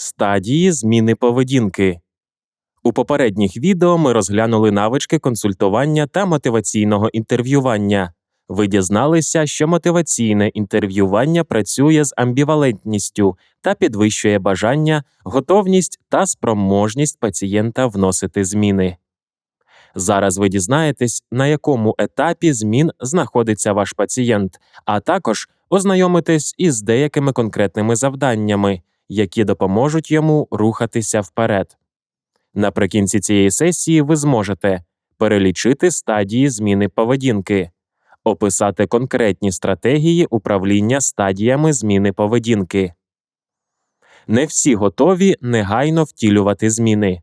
Стадії зміни поведінки. У попередніх відео ми розглянули навички консультування та мотиваційного інтерв'ювання. Ви дізналися, що мотиваційне інтерв'ювання працює з амбівалентністю та підвищує бажання, готовність та спроможність пацієнта вносити зміни. Зараз ви дізнаєтесь, на якому етапі змін знаходиться ваш пацієнт, а також ознайомитесь із деякими конкретними завданнями, які допоможуть йому рухатися вперед. Наприкінці цієї сесії ви зможете перелічити стадії зміни поведінки, описати конкретні стратегії управління стадіями зміни поведінки. Не всі готові негайно втілювати зміни.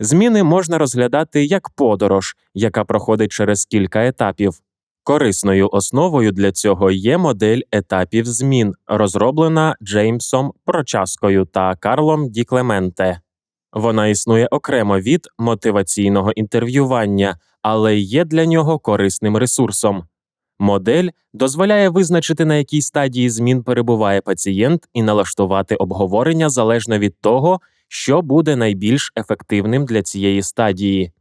Зміни можна розглядати як подорож, яка проходить через кілька етапів. Корисною основою для цього є модель етапів змін, розроблена Джеймсом Прочаскою та Карлом Ді Клементе. Вона існує окремо від мотиваційного інтерв'ювання, але є для нього корисним ресурсом. Модель дозволяє визначити, на якій стадії змін перебуває пацієнт, і налаштувати обговорення залежно від того, що буде найбільш ефективним для цієї стадії.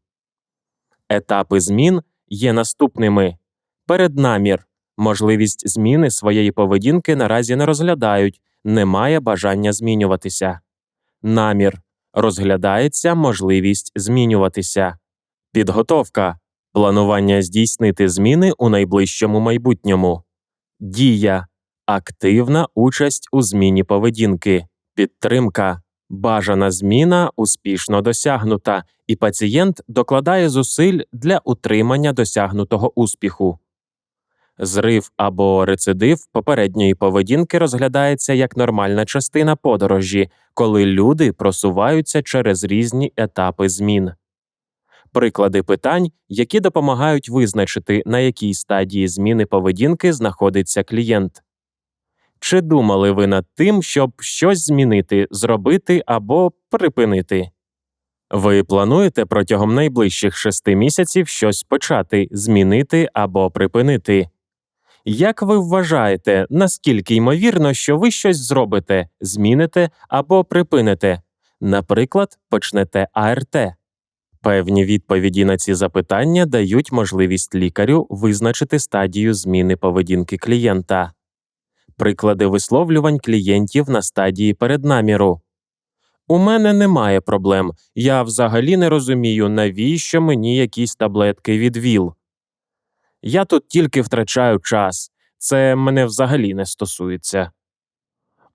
Етапи змін є наступними переднамір. Можливість зміни своєї поведінки наразі не розглядають, немає бажання змінюватися. Намір розглядається можливість змінюватися. Підготовка планування здійснити зміни у найближчому майбутньому. Дія активна участь у зміні поведінки. Підтримка бажана зміна успішно досягнута, і пацієнт докладає зусиль для утримання досягнутого успіху. Зрив або рецидив попередньої поведінки розглядається як нормальна частина подорожі, коли люди просуваються через різні етапи змін. Приклади питань, які допомагають визначити, на якій стадії зміни поведінки знаходиться клієнт. Чи думали ви над тим, щоб щось змінити, зробити або припинити? Ви плануєте протягом найближчих шести місяців щось почати, змінити або припинити? Як ви вважаєте, наскільки ймовірно, що ви щось зробите, зміните або припините? Наприклад, почнете АРТ? Певні відповіді на ці запитання дають можливість лікарю визначити стадію зміни поведінки клієнта. Приклади висловлювань клієнтів на стадії переднаміру. У мене немає проблем. Я взагалі не розумію, навіщо мені якісь таблетки від ВІЛ. Я тут тільки втрачаю час, це мене взагалі не стосується.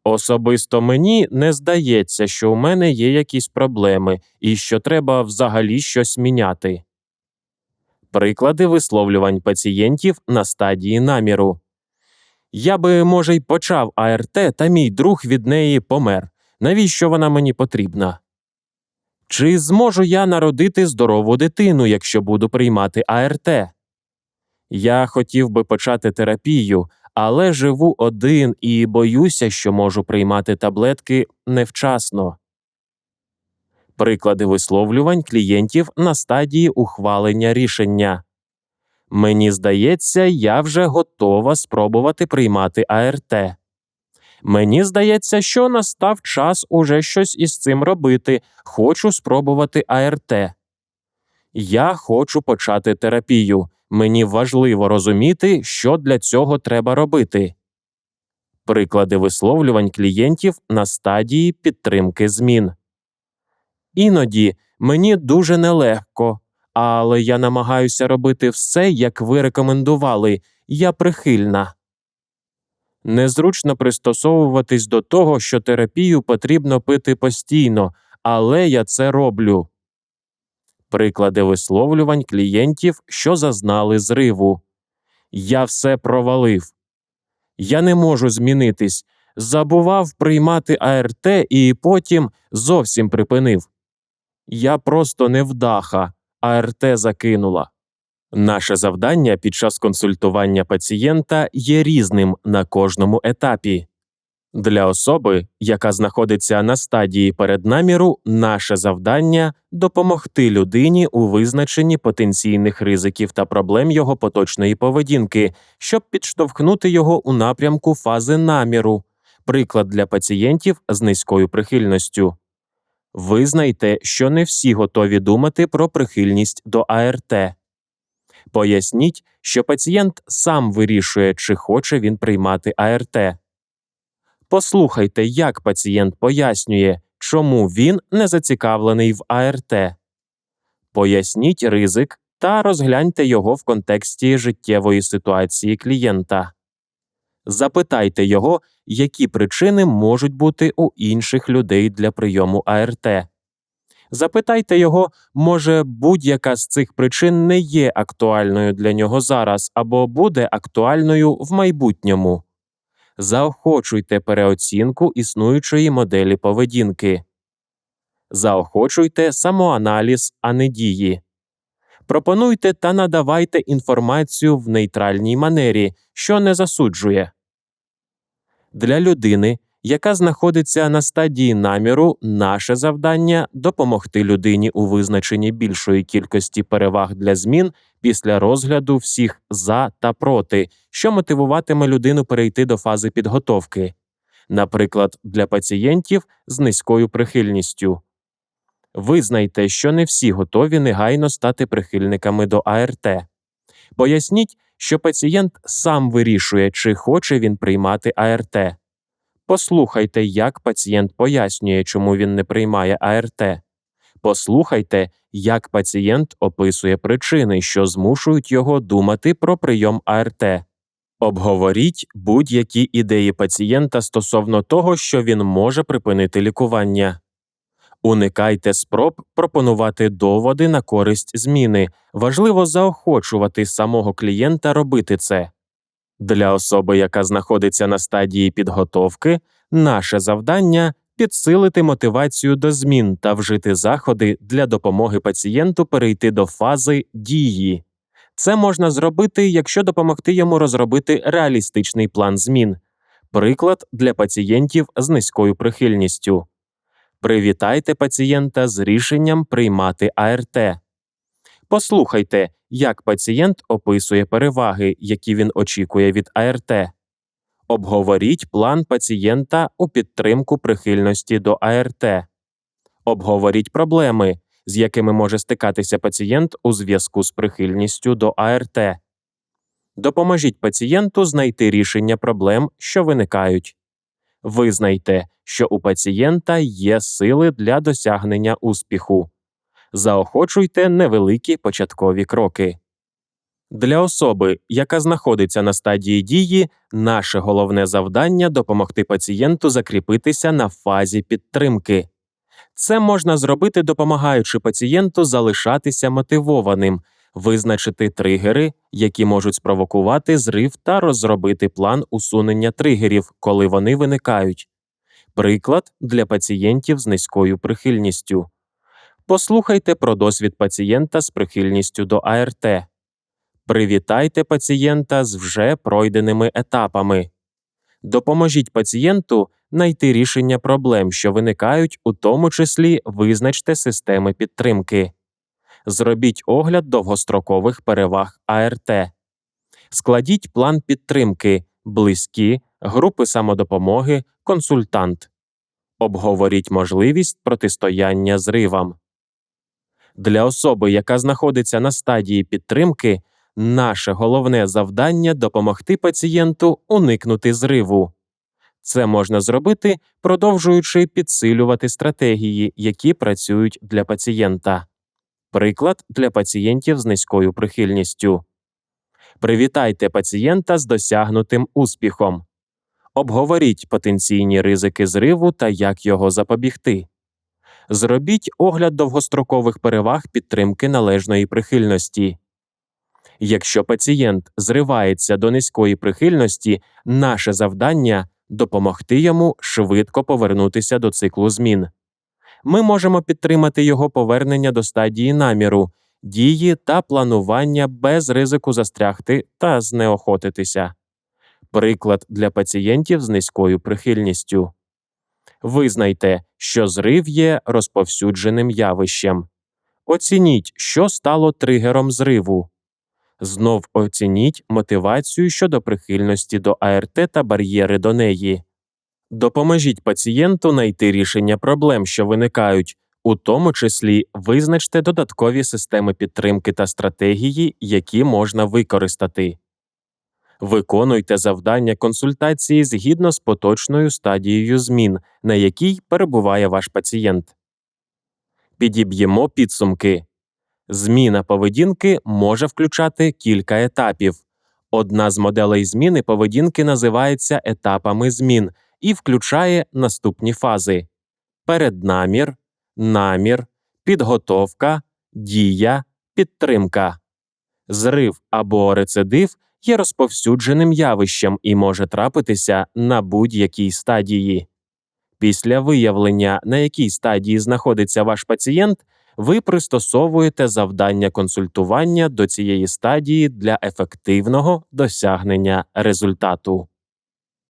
Особисто мені не здається, що у мене є якісь проблеми і що треба взагалі щось міняти. Приклади висловлювань пацієнтів на стадії наміру. Я би, може, й почав АРТ, та мій друг від неї помер. Навіщо вона мені потрібна? Чи зможу я народити здорову дитину, якщо буду приймати АРТ? Я хотів би почати терапію, але живу один і боюся, що можу приймати таблетки невчасно. Приклади висловлювань клієнтів на стадії ухвалення рішення. Мені здається, я вже готова спробувати приймати АРТ. Мені здається, що настав час уже щось із цим робити. Хочу спробувати АРТ. Я хочу почати терапію. Мені важливо розуміти, що для цього треба робити. Приклади висловлювань клієнтів на стадії підтримки змін. Іноді мені дуже нелегко, але я намагаюся робити все, як ви рекомендували. Я прихильна. Незручно пристосовуватись до того, що терапію потрібно пити постійно, але я це роблю. Приклади висловлювань клієнтів, що зазнали зриву. Я все провалив. Я не можу змінитись. Забував приймати АРТ і потім зовсім припинив. Я просто невдаха, АРТ закинула. Наше завдання під час консультування пацієнта є різним на кожному етапі. Для особи, яка знаходиться на стадії переднаміру, наше завдання допомогти людині у визначенні потенційних ризиків та проблем його поточної поведінки, щоб підштовхнути його у напрямку фази наміру, Приклад для пацієнтів з низькою прихильністю. Визнайте, що не всі готові думати про прихильність до АРТ. Поясніть, що пацієнт сам вирішує, чи хоче він приймати АРТ. Послухайте, як пацієнт пояснює, чому він не зацікавлений в АРТ. Поясніть ризик та розгляньте його в контексті життєвої ситуації клієнта. Запитайте його, які причини можуть бути у інших людей для прийому АРТ. Запитайте його, може, будь-яка з цих причин не є актуальною для нього зараз або буде актуальною в майбутньому. Заохочуйте переоцінку існуючої моделі поведінки. Заохочуйте самоаналіз, а не дії. Пропонуйте та надавайте інформацію в нейтральній манері, що не засуджує. Для людини, яка знаходиться на стадії наміру, наше завдання допомогти людині у визначенні більшої кількості переваг для змін після розгляду всіх за та проти, що мотивуватиме людину перейти до фази підготовки, наприклад, для пацієнтів з низькою прихильністю. Визнайте, що не всі готові негайно стати прихильниками до АРТ. Поясніть, що пацієнт сам вирішує, чи хоче він приймати АРТ. Послухайте, як пацієнт пояснює, чому він не приймає АРТ. Послухайте, як пацієнт описує причини, що змушують його думати про прийом АРТ. Обговоріть будь-які ідеї пацієнта стосовно того, що він може припинити лікування. Уникайте спроб пропонувати доводи на користь зміни. Важливо заохочувати самого клієнта робити це. Для особи, яка знаходиться на стадії підготовки, наше завдання підсилити мотивацію до змін та вжити заходи для допомоги пацієнту перейти до фази дії. Це можна зробити, якщо допомогти йому розробити реалістичний план змін, приклад для пацієнтів з низькою прихильністю. Привітайте пацієнта з рішенням приймати АРТ. Послухайте, як пацієнт описує переваги, які він очікує від АРТ. Обговоріть план пацієнта у підтримку прихильності до АРТ. Обговоріть проблеми, з якими може стикатися пацієнт у зв'язку з прихильністю до АРТ. Допоможіть пацієнту знайти рішення проблем, що виникають. Визнайте, що у пацієнта є сили для досягнення успіху. Заохочуйте невеликі початкові кроки. Для особи, яка знаходиться на стадії дії, наше головне завдання допомогти пацієнту закріпитися на фазі підтримки. Це можна зробити, допомагаючи пацієнту залишатися мотивованим, визначити тригери, які можуть спровокувати зрив та розробити план усунення тригерів, коли вони виникають. Приклад для пацієнтів з низькою прихильністю. Послухайте про досвід пацієнта з прихильністю до АРТ. Привітайте пацієнта з вже пройденими етапами. Допоможіть пацієнту знайти рішення проблем, що виникають, у тому числі визначте системи підтримки. Зробіть огляд довгострокових переваг АРТ. Складіть план підтримки, близькі, групи самодопомоги, консультант. Обговоріть можливість протистояння зривам. Для особи, яка знаходиться на стадії підтримки, наше головне завдання допомогти пацієнту уникнути зриву. Це можна зробити, продовжуючи підсилювати стратегії, які працюють для пацієнта. Приклад для пацієнтів з низькою прихильністю. Привітайте пацієнта з досягнутим успіхом. Обговоріть потенційні ризики зриву та як його запобігти. Зробіть огляд довгострокових переваг підтримки належної прихильності. Якщо пацієнт зривається до низької прихильності, наше завдання допомогти йому швидко повернутися до циклу змін. Ми можемо підтримати його повернення до стадії наміру, дії та планування без ризику застрягти та знеохотитися. Приклад для пацієнтів з низькою прихильністю. Визнайте, що зрив є розповсюдженим явищем. Оцініть, що стало тригером зриву. Знов оцініть мотивацію щодо прихильності до АРТ та бар'єри до неї. Допоможіть пацієнту знайти рішення проблем, що виникають, у тому числі визначте додаткові системи підтримки та стратегії, які можна використати. Виконуйте завдання консультації згідно з поточною стадією змін, на якій перебуває ваш пацієнт. Підіб'ємо підсумки. Зміна поведінки може включати кілька етапів. Одна з моделей зміни поведінки називається етапами змін і включає наступні фази: переднамір, намір, підготовка, дія, підтримка. Зрив або рецидив є розповсюдженим явищем і може трапитися на будь-якій стадії. Після виявлення, на якій стадії знаходиться ваш пацієнт, ви пристосовуєте завдання консультування до цієї стадії для ефективного досягнення результату.